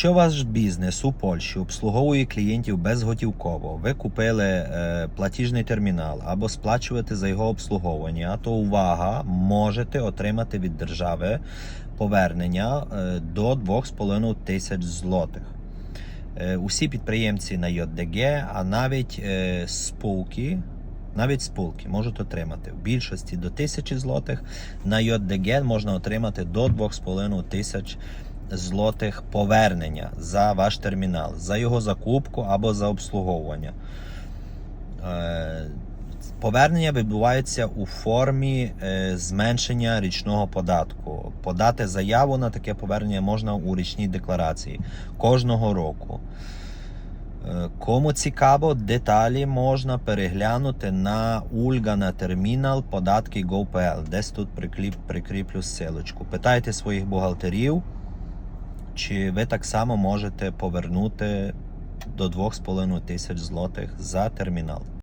Якщо ваш бізнес у Польщі обслуговує клієнтів безготівково, ви купили е, платіжний термінал або сплачуєте за його обслуговування, то увага, можете отримати від держави повернення е, до 2,5 тисяч злотих. Е, усі підприємці на JDG, а навіть е, спілки, навіть спілки можуть отримати в більшості до 1000 злотих. На JDG можна отримати до 2,5 тисяч злотих повернення за ваш термінал, за його закупку або за обслуговування. Е, Повернення відбувається у формі е, зменшення річного податку. Подати заяву на таке повернення можна у річній декларації кожного року. Е, Кому цікаво, деталі можна переглянути на Ульга на термінал податки GoPL. Десь тут прикріплю ссылочку. Питайте своїх бухгалтерів, чи ви так само можете повернути до 2,5 тисяч злотих за термінал.